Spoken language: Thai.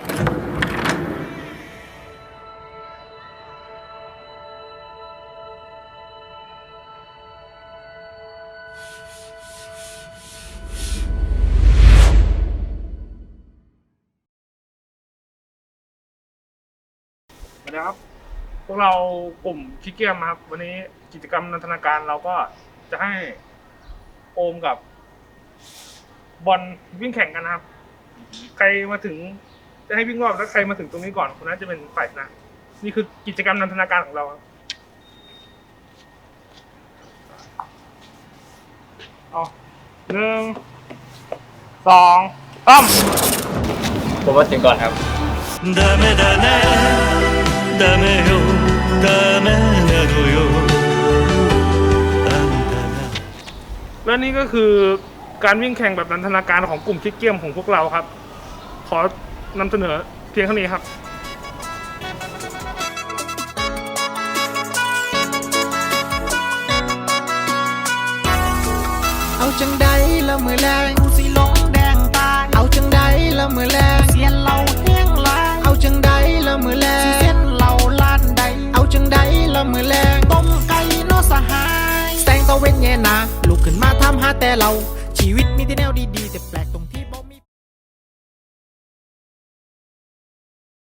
สวัสดีครับ พวกเรากลุ่มคิกเกียมครับ วันนี้กิจกรรมนันทนาการเราก็จะให้โอมกับบอลวิ่งแข่งกันนะครับ ใครมาถึง จะให้วิ่งรอบแล้วใครมาถึงตรงนี้ก่อนคนนั้นจะเป็นฝ่ายชนะ นี่คือกิจกรรมนันทนาการของเราครับเอาหนึ่งสองสาม ผมมาถึงก่อนครับ ダメだねダメよダメなのよあんたが และนี่ก็คือการวิ่งแข่งแบบนันทนาการของกลุ่มคิกเกียมของพวกเราครับ ขอ นำเสนอเพียงเท่านี้ครับเอาจังใดละมือแรงกูสิลงแดงตาย เอาจังใดละมือแรงเสียนเราแห้งลาย เอาจังใดละมือแรงสิเส้นเราล้านใด เอาจังใดละมือแรงต้มไก่เนอสหาย แสงตะเวนแย่หนาลุกขึ้นมาทำหาแต่เรา ชีวิตมีแต่แนวดีๆแต่แปลก